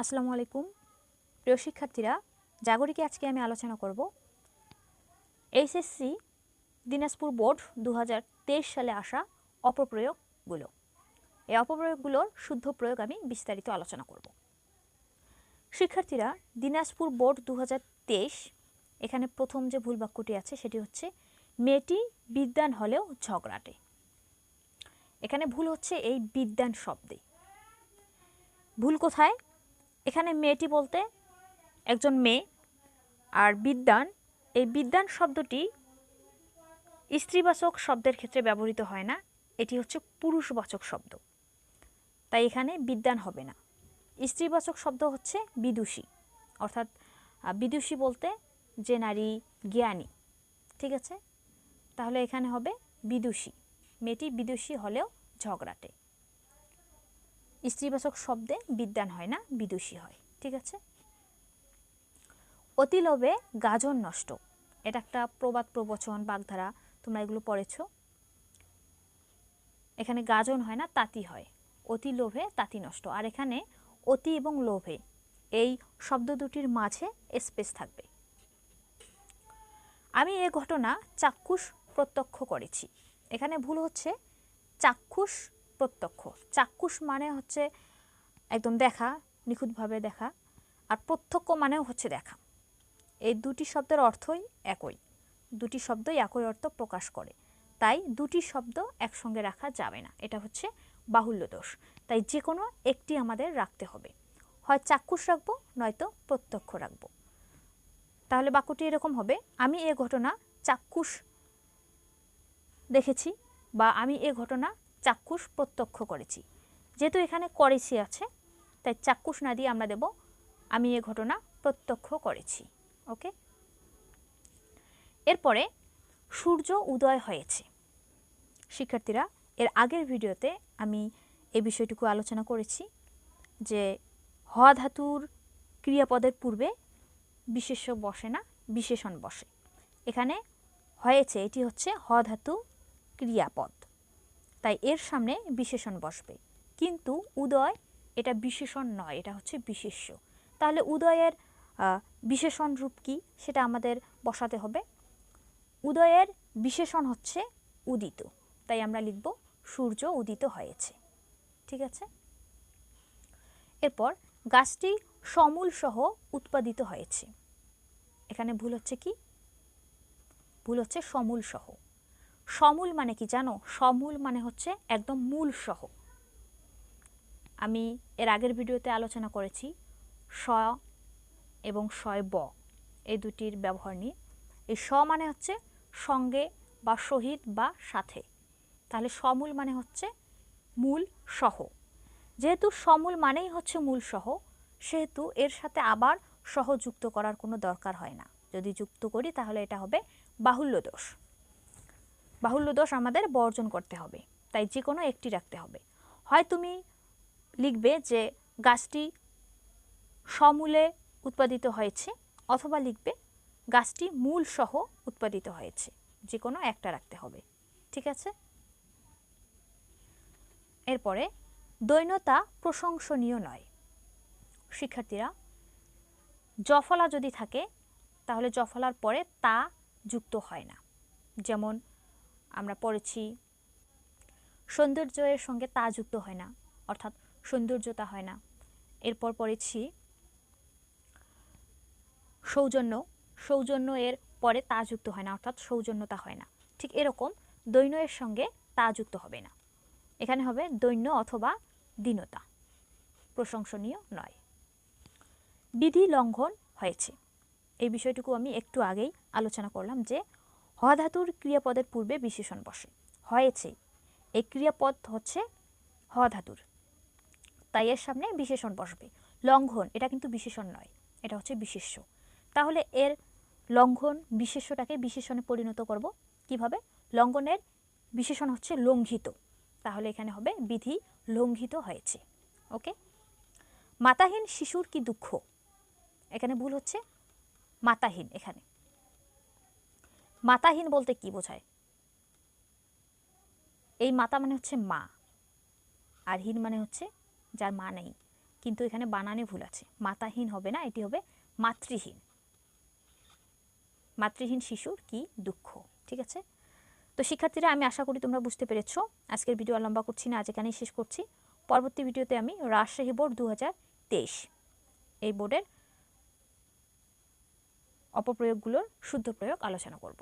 আসসালামু আলাইকুম। প্রিয় শিক্ষার্থীরা, জাগরিকে আজকে আমি আলোচনা করব। এইচএসসি দিনাজপুর বোর্ড দু হাজার তেইশ সালে আসা অপপ্রয়োগগুলো। এই অপপ্রয়োগগুলোর শুদ্ধ প্রয়োগ আমি বিস্তারিত আলোচনা করব। শিক্ষার্থীরা, দিনাজপুর বোর্ড দু হাজার তেইশ, এখানে প্রথম যে ভুল বাক্যটি আছে, সেটি হচ্ছে, মেয়েটি বিদ্যান হলেও ঝগড়াটে। এখানে ভুল হচ্ছে এই বিদ্যান শব্দে। ভুল কোথায়? এখানে মেয়েটি বলতে একজন মেয়ে আর বিদ্যান। এই বিদ্যান শব্দটি স্ত্রীবাচক শব্দের ক্ষেত্রে ব্যবহৃত হয় না। এটি হচ্ছে পুরুষবাচক শব্দ। তাই এখানে বিদ্যান হবে না। স্ত্রীবাচক শব্দ হচ্ছে বিদুষী। অর্থাৎ বিদুষী বলতে যে নারী জ্ঞানী। ঠিক আছে? তাহলে এখানে হবে বিদুষী। মেয়েটি বিদুষী হলেও ঝগড়াটে। স্ত্রীবাচক শব্দে বিদ্যান হয় না, বিদুষী হয়, ঠিক আছে? অতি লোভে গাজন নষ্ট, এটা একটা প্রবাদ প্রবচন, বাগধারা, তোমরা এগুলো পড়েছ। এখানে গাজন হয় না, তাঁতি হয়, অতি লোভে তাঁতি নষ্ট, আর এখানে অতি এবং লোভে, এই শব্দ দুটির মাঝে স্পেস থাকবে। আমি এ ঘটনা চাক্ষুষ প্রত্যক্ষ করেছি, এখানে ভুল হচ্ছে, চাক্ষুষ প্রত্যক্ষ। চাক্ষুষ মানে হচ্ছে একদম দেখা, নিখুঁতভাবে দেখা, আর প্রত্যক্ষ মানেও হচ্ছে দেখা। এই দুটি শব্দের অর্থই একই। দুটি শব্দই একই অর্থ প্রকাশ করে। তাই দুটি শব্দ একসঙ্গে রাখা যাবে না। এটা হচ্ছে বাহুল্য দোষ। তাই যে কোনো একটি আমাদের রাখতে হবে। হয় চাক্ষুষ রাখব, নয়তো প্রত্যক্ষ রাখব। তাহলে বাক্যটি এরকম হবে, আমি এ ঘটনা চাক্ষুষ দেখেছি বা আমি এ ঘটনা চাক্ষুষ প্রত্যক্ষ করেছি। যেহেতু এখানে করেছি আছে, তাই চাক্ষুষ না দিয়ে আমরা দেব, আমি এ ঘটনা প্রত্যক্ষ করেছি। ওকে? এরপরে সূর্য উদয় হয়েছে। শিক্ষার্থীরা, এর আগের ভিডিওতে আমি এই বিষয়টুকু আলোচনা করেছি যে হ ধাতুর ক্রিয়াপদের পূর্বে বিশেষ্য বসে না, বিশেষণ বসে। এখানে হয়েছে, এটি হচ্ছে হ ধাতু ক্রিয়াপদ। তাই এর সামনে বিশেষণ বসবে। কিন্তু উদয় এটা বিশেষণ নয়, এটা হচ্ছে বিশেষ্য। তাহলে উদয়ের বিশেষণ রূপ কি? সেটা আমাদের বসাতে হবে। উদয়ের বিশেষণ হচ্ছে উদিত। তাই আমরা লিখব, সূর্য উদিত হয়েছে। ঠিক আছে? এরপর গাছটি সমূল সহ উৎপাদিত হয়েছে। এখানে ভুল হচ্ছে কি? ভুল হচ্ছে সমূল সহ। সমূল মানে কি জানো? সমূল মানে হচ্ছে একদম মূল সহ। আমি এর আগের ভিডিওতে আলোচনা করেছি, স এবং শয় ব। এই দুটির ব্যবহার নিয়ে। এই স মানে হচ্ছে সঙ্গে বা শহীদ বা সাথে। তাহলে সমূল মানে হচ্ছে মূল সহ। যেহেতু সমূল মানেই হচ্ছে মূল সহ, সেহেতু এর সাথে আবার সহ যুক্ত করার কোনো দরকার হয় না। যদি যুক্ত করি তাহলে এটা হবে বাহুল্য দোষ বাহুল্য দোষ আমাদের বর্জন করতে হবে। তাই যে কোনো একটি রাখতে হবে। হয় তুমি লিখবে যে গাছটি সমূলে উৎপাদিত হয়েছে, অথবা লিখবে গাছটি মূল সহ উৎপাদিত হয়েছে। যে কোনো একটা রাখতে হবে। ঠিক আছে? এরপরে দৈন্যতা প্রশংসনীয় নয়। শিক্ষার্থীরা, জফলা যদি থাকে, তাহলে জফলার পরে তা যুক্ত হয় না। যেমন আমরা পড়েছি। সৌন্দর্যের সঙ্গে তা যুক্ত হয় না, অর্থাৎ সৌন্দর্যতা হয় না। এরপর পড়েছি, সৌজন্য সৌজন্য এর পরে তা যুক্ত হয় না, অর্থাৎ সৌজন্যতা হয় না। ঠিক এরকম দৈন্য এর সঙ্গে তা যুক্ত হবে না। এখানে হবে দৈন্য অথবা দীনতা। প্রশংসনীয় নয়। বিধি লঙ্ঘন হয়েছে। এই বিষয়টুকু আমি একটু আগেই আলোচনা করলাম যে হ ধাতুর ক্রিয়াপদের পূর্বে বিশেষণ বসে। হয়েছে। এই ক্রিয়াপদ হচ্ছে হ ধাতুর তাই এর সামনে বিশেষণ বসবে। লঙ্ঘন, এটা কিন্তু বিশেষণ নয়, এটা হচ্ছে বিশেষ্য। তাহলে এর লঙ্ঘন বিশেষ্যটাকে বিশেষণে পরিণত করব কীভাবে? লঙ্ঘনের বিশেষণ হচ্ছে লঙ্ঘিত। তাহলে এখানে হবে বিধি লঙ্ঘিত হয়েছে। ওকে? মাতাহীন শিশুর কি দুঃখ? এখানে ভুল হচ্ছে মাতাহীন এখানে। মাতাহীন বলতে কি বোঝায়? এই মাতা মানে হচ্ছে মা, আর হীন মানে হচ্ছে যার মা নেই। কিন্তু এখানে বানানে ভুল আছে। মাতাহীন হবে না, এটি হবে মাতৃহীন। মাতৃহীন শিশুর কি দুঃখ, ঠিক আছে? তো শিক্ষার্থীরা, আমি আশা করি তোমরা বুঝতে পেরেছ। আজকের ভিডিও লম্বা করছি না, আজ এখানেই শেষ করছি। পরবর্তী ভিডিওতে আমি রাজশাহী বোর্ড দু হাজার তেইশ, এই বোর্ডের অপপ্রয়োগগুলোর শুদ্ধ প্রয়োগ আলোচনা করব।